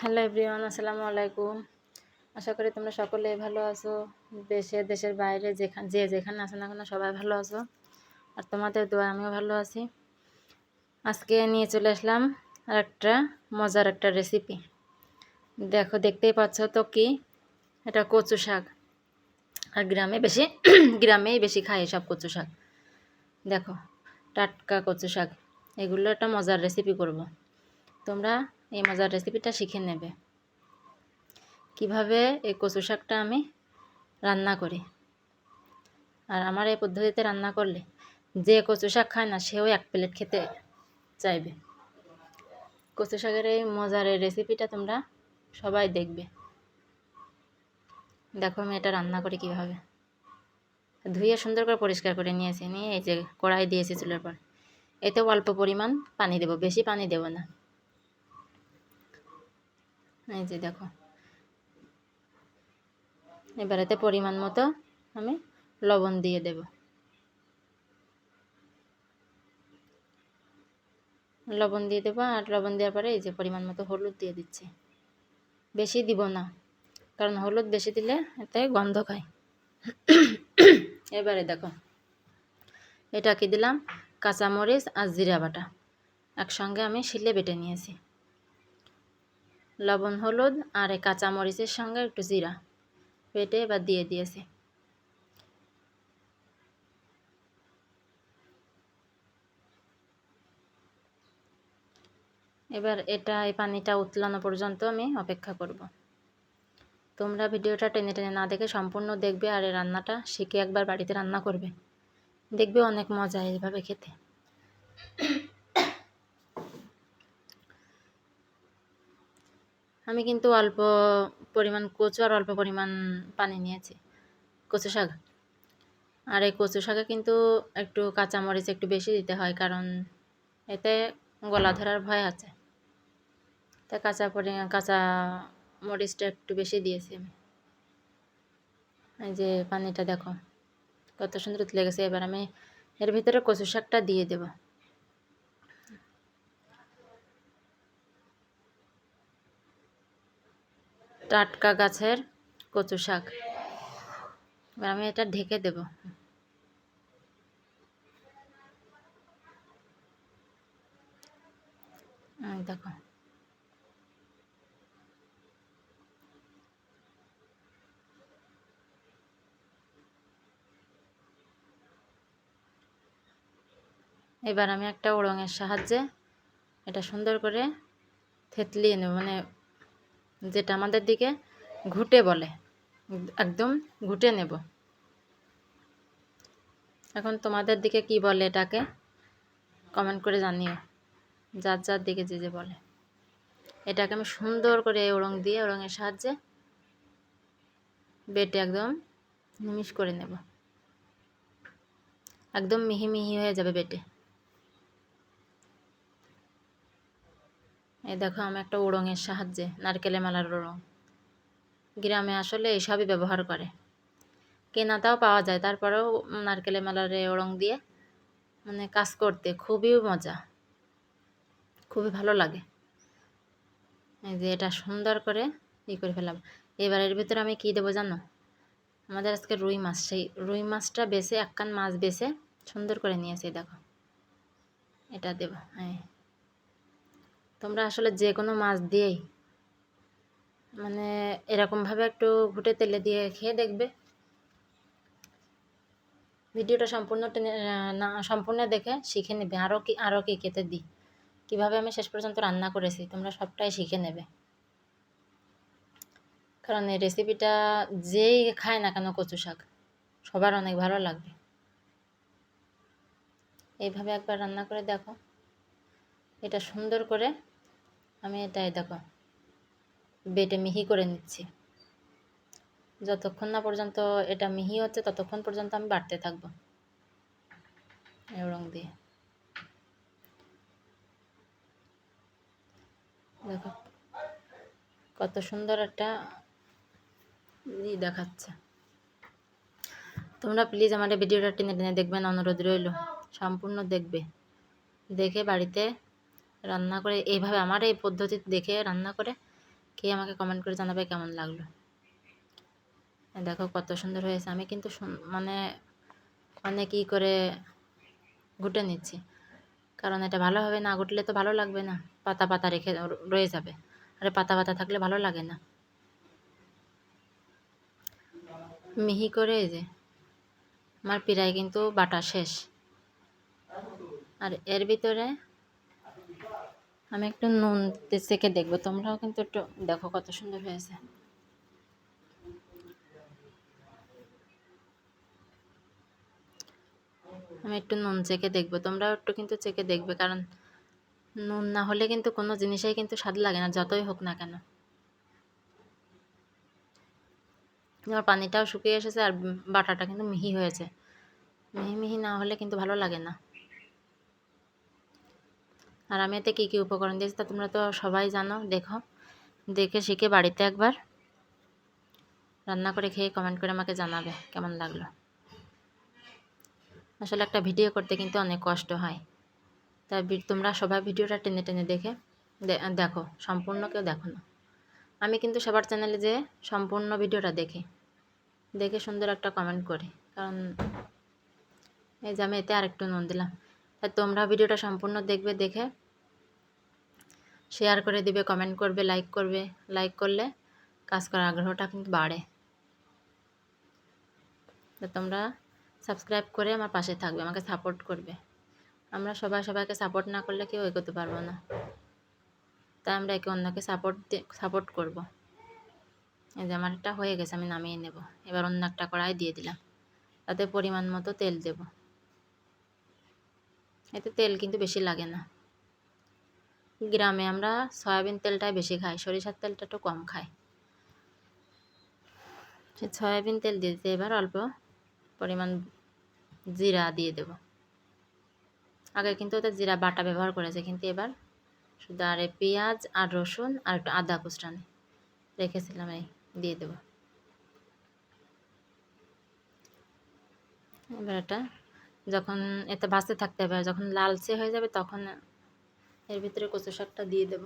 Hello everyone, আসসালামু আলাইকুম। আশা করি তোমরা সকলে ভালো আছো। দেশে, দেশের বাইরে যেখানে যে যেখানে আছো না কেন সবাই ভালো আছো। আর তোমাদের দোয়া আমিও ভালো আছি। আজকে নিয়ে চলে আসলাম আর একটা মজার একটা রেসিপি দেখো, দেখতেই পাচ্ছ তো কি? এটা কচু শাক। আর গ্রামে বেশি গ্রামেই বেশি খায় সব কচু শাক। দেখো, টাটকা কচু শাক। এগুলো একটা মজার রেসিপি করব। তোমরা এই মজার রেসিপিটা শিখে নেবে। কীভাবে এই কচু শাকটা আমি রান্না করি? আর আমার এই পদ্ধতিতে রান্না করলে যে কচু শাক খায় না, সেও এক প্লেট খেতে চাইবে। কচু শাকের এই মজার এই রেসিপিটা তোমরা সবাই দেখবে। দেখো আমি এটা রান্না করি কীভাবে। ধুয়ে সুন্দর করে পরিষ্কার করে নিয়েছি। নিয়ে এই যে কড়াই দিয়েছি চুলের পর। এতে অল্প পরিমাণ পানি দেব, বেশি পানি দেব না। এই যে দেখো। এবার এতে পরিমাণ মতো আমি লবণ দিয়ে দেব। লবণ দিয়ে দেবো আর লবণ দেওয়ার পরে এই যে পরিমাণ মতো হলুদ দিয়ে দিচ্ছি। বেশি দিব না, কারণ হলুদ বেশি দিলে এতে গন্ধ খায়। এবারে দেখো, এটা কি দিলাম? কাঁচামরিচ আর জিরা বাটা। একসঙ্গে আমি শিলে বেটে নিয়েছি। লবণ, হলুদ আর কাঁচামরিচের সঙ্গে একটু জিরা পেটে এবার দিয়ে দিয়েছি। এবার এটা, এই পানিটা উতলানো পর্যন্ত আমি অপেক্ষা করব। তোমরা ভিডিওটা টেনে টেনে না দেখে সম্পূর্ণ দেখবে আর এই রান্নাটা শিখে একবার বাড়িতে রান্না করবে। দেখবে অনেক মজা এইভাবে খেতে। আমি কিন্তু অল্প পরিমাণ কচু আর অল্প পরিমাণ পানি নিয়েছি, কচু শাক। আর এই কচু শাকে কিন্তু একটু কাঁচামরিচ একটু বেশি দিতে হয়, কারণ এতে গলা ধরার ভয় আছে। তাই কাঁচা পরি, কাঁচা মরিচটা একটু বেশি দিয়েছি আমি। এই যে পানিটা দেখো, কত সুন্দর উতলে গেছে। এবার আমি এর ভিতরে কচু শাকটা দিয়ে দেবো। টাটকা গাছের কচু শাক। এবার আমি এটা ঢেকে দেব। দেখো। এবার আমি একটা ওড়ঙের সাহায্যে এটা সুন্দর করে থেতলিয়ে নেব। মানে যেটা আমাদের দিকে ঘুটে বলে। একদম ঘুটে নেব। এখন তোমাদের দিকে কি বলে এটাকে? কমেন্ট করে জানিও। যার যার দিকে যে যে বলে। এটাকে আমি সুন্দর করে ওরং দিয়ে ওরঙের সাহায্যে বেটে একদম নিমিশ করে নেব। একদম মিহি মিহি হয়ে যাবে বেটে। এই দেখো, আমি একটা ওড়ঙের সাহায্যে নারকেলে মালার ওড়ং। গ্রামে আসলে এইসবই ব্যবহার করে। কেনাটাও পাওয়া যায়, তারপরেও নারকেলে মালার ওড়ং দিয়ে মানে কাজ করতে খুবই মজা, খুবই ভালো লাগে। এই যে এটা সুন্দর করে ই করে ফেলাম এবার এর ভিতরে আমি কী দেবো জানো? আমাদের আজকে রুই মাছ, সেই রুই মাছটা বেছে, এক কান মাছ বেছে সুন্দর করে নিয়েছি দেখো। এটা দেবো হ্যাঁ তোমরা আসলে যে কোনো মাছ দিয়েই মানে এরকমভাবে একটু ঘুটে তেলে দিয়ে খেয়ে দেখবে। ভিডিওটা সম্পূর্ণ না, সম্পূর্ণ দেখে শিখে নেবে। আরও কি আরও কি খেতে দিই। কীভাবে আমি শেষ পর্যন্ত রান্না করেছি, তোমরা সবটাই শিখে নেবে। কারণ এই রেসিপিটা যেই খায় না কেন কচু শাক, সবার অনেক ভালো লাগবে। এইভাবে একবার রান্না করে দেখো। এটা সুন্দর করে আমি এটাই দেখো, বেটে মিহি করে নিচ্ছি। যতক্ষণ না পর্যন্ত এটা মিহি হচ্ছে, ততক্ষণ পর্যন্ত আমি বাড়তে থাকব। রং দিয়ে। দেখো, কত সুন্দর একটা ই দেখাচ্ছে। তোমরা প্লিজ আমার ভিডিওটা টেনে টেনে দেখবেন অনুরোধ রইল। সম্পূর্ণ দেখবে। দেখে বাড়িতে রান্না করে, এইভাবে আমার এই পদ্ধতি দেখে রান্না করে খেয়ে আমাকে কমেন্ট করে জানাবে কেমন লাগল। দেখো কত সুন্দর হয়েছে, আমি কিন্তু মানে অনেক ই করে ঘুটে নিচ্ছি। কারণ এটা ভালোভাবে না, ঘুটলে তো ভালো লাগবে না, পাতা পাতা রেখে রয়ে যাবে। আরে পাতা পাতা থাকলে ভালো লাগে না। মিহি করে এই যে, আমার পিরাই কিন্তু বাটা শেষ। আর এর ভিতরে আমি একটু নুন চেখে দেখব। তোমরাও কিন্তু একটু দেখো কত সুন্দর হয়েছে। আমি একটু নুন চেখে দেখব। তোমরাও একটু কিন্তু চেখে দেখবে, কারণ নুন না হলে কিন্তু কোনো জিনিসেই কিন্তু স্বাদ লাগে না, যতই হোক না কেন। আমার পানিটাও শুকিয়ে এসেছে আর বাটাটা কিন্তু মিহি হয়েছে। মিহি মিহি না হলে কিন্তু ভালো লাগে না। আর আমি এতে কী কী উপকরণ দিয়েছি তা তোমরা তো সবাই জানো, দেখো। দেখে শিখে বাড়িতে একবার রান্না করে খেয়ে কমেন্ট করে আমাকে জানাবে কেমন লাগল। আসলে একটা ভিডিও করতে কিন্তু অনেক কষ্ট হয়। তাই তোমরা সবাই ভিডিওটা টেনে টেনে দেখে দেখো, সম্পূর্ণ কেউ দেখো না। আমি কিন্তু সবার চ্যানেলে যে সম্পূর্ণ ভিডিওটা দেখি। দেখে সুন্দর একটা কমেন্ট করি। কারণ এই যে আমি এতে আরেকটু নুন দিলাম। তাই তোমরা ভিডিওটা সম্পূর্ণ দেখবে, দেখে শেয়ার করে দিবে কমেন্ট করবে লাইক করবে। লাইক করলে কাজ করার আগ্রহটা কিন্তু বাড়ে। তো তোমরা সাবস্ক্রাইব করে আমার পাশে থাকবে, আমাকে সাপোর্ট করবে। আমরা সবাই সবাইকে সাপোর্ট না করলে কেউ এগোতে পারব না। তাই আমরা একে অন্যকে সাপোর্ট সাপোর্ট করব। এই যে আমার এটা হয়ে গেছে, আমি নামিয়ে নেব। এবার অন্য একটা কড়াই দিয়ে দিলাম। তাতে পরিমাণ মতো তেল দেব। এতে তেল কিন্তু বেশি লাগে না। গ্রামে আমরা সয়াবিন তেলটাই বেশি খাই, সরিষার তেলটা একটু কম খাই। সয়াবিন তেল দিয়ে দিতে এবার অল্প পরিমাণ জিরা দিয়ে দেব। আগে কিন্তু ওতে জিরা বাটা ব্যবহার করেছে, কিন্তু এবার শুধু আর পেঁয়াজ আর রসুন আর একটু আদা কুচটানি রেখেছিলাম এই দিয়ে দেব। এবার এটা যখন এতে ভাজতে থাকতে হবে, যখন লালচে হয়ে যাবে তখন এর ভিতরে কচু শাকটা দিয়ে দেব।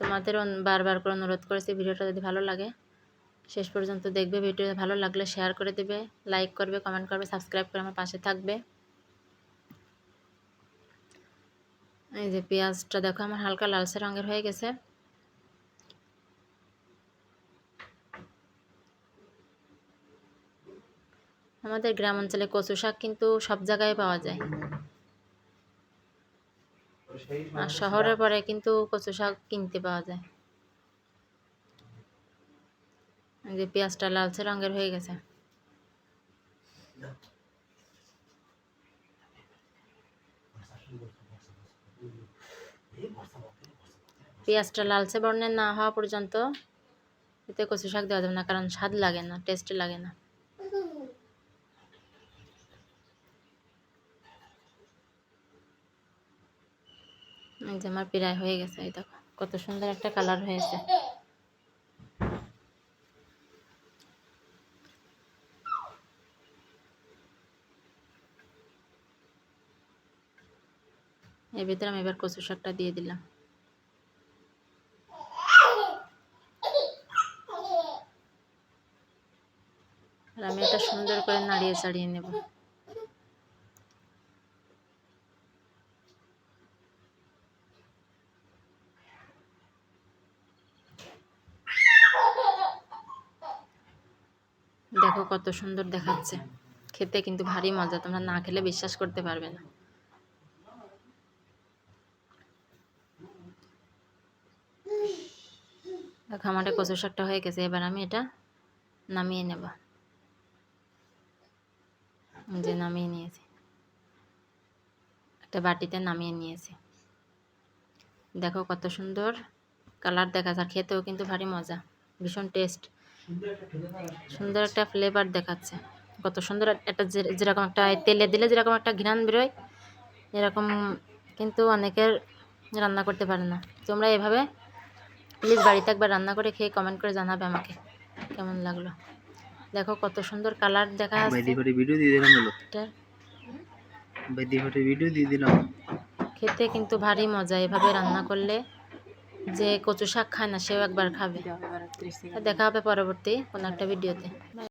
তোমাদের বারবার করে অনুরোধ করেছি ভিডিওটা যদি ভালো লাগে, শেষ পর্যন্ত দেখবে। ভিডিও ভালো লাগলে শেয়ার করে দেবে লাইক করবে কমেন্ট করবে সাবস্ক্রাইব করে আমার পাশে থাকবে। এই যে পেঁয়াজটা দেখো, আমার হালকা লালচে রঙের হয়ে গেছে। আমাদের গ্রাম অঞ্চলে কচু শাক কিন্তু সব জায়গায় পাওয়া যায়। আর শহরের পরে কিন্তু কচু শাক কিনতে পাওয়া যায়। যে পেঁয়াজটা লালচে রঙের হয়ে গেছে। পেঁয়াজটা লালচে বর্ণের না হওয়া পর্যন্ত এতে কচু শাক দেওয়া যাবে না, কারণ স্বাদ লাগে না টেস্ট লাগে না। যে আমার প্রায় হয়ে গেছে, এই দেখো, কত সুন্দর একটা কালার হয়েছে। এর ভিতরে আমি এবার কচু শাকটা দিয়ে দিলাম। আর আমি এটা সুন্দর করে নাড়িয়ে চাড়িয়ে নেব দেখো কত সুন্দর দেখাচ্ছে। খেতে কিন্তু ভারী মজা, তোমরা না খেলে বিশ্বাস করতে পারবে না। দেখো এটা কচু শাকটা হয়ে গেছে, এবার আমি এটা নামিয়ে নেব। যে নামিয়ে নিয়েছি। একটা বাটিতে নামিয়ে নিয়েছি। দেখো কত সুন্দর কালার দেখা যায় খেতেও কিন্তু ভারী মজা, ভীষণ টেস্ট। সুন্দর একটা ফ্লেভার দেখাচ্ছে। কত সুন্দর একটা যেরকম একটা তেলে দিলে যেরকম একটা ঘ্রাণ বেরোয় এরকম কিন্তু অনেকের রান্না করতে পারে না। তোমরা এভাবে প্লিজ বাড়িতে একবার রান্না করে খেয়ে কমেন্ট করে জানাবে আমাকে কেমন লাগল? দেখো কত সুন্দর কালার দেখা যাচ্ছে ভিডিও দিয়ে ভিডিও দিয়ে দিলাম। খেতে কিন্তু ভারী মজা এভাবে রান্না করলে যে কচু শাক খায় না সেও একবার খাবে। দেখা হবে পরবর্তী কোন একটা ভিডিওতে।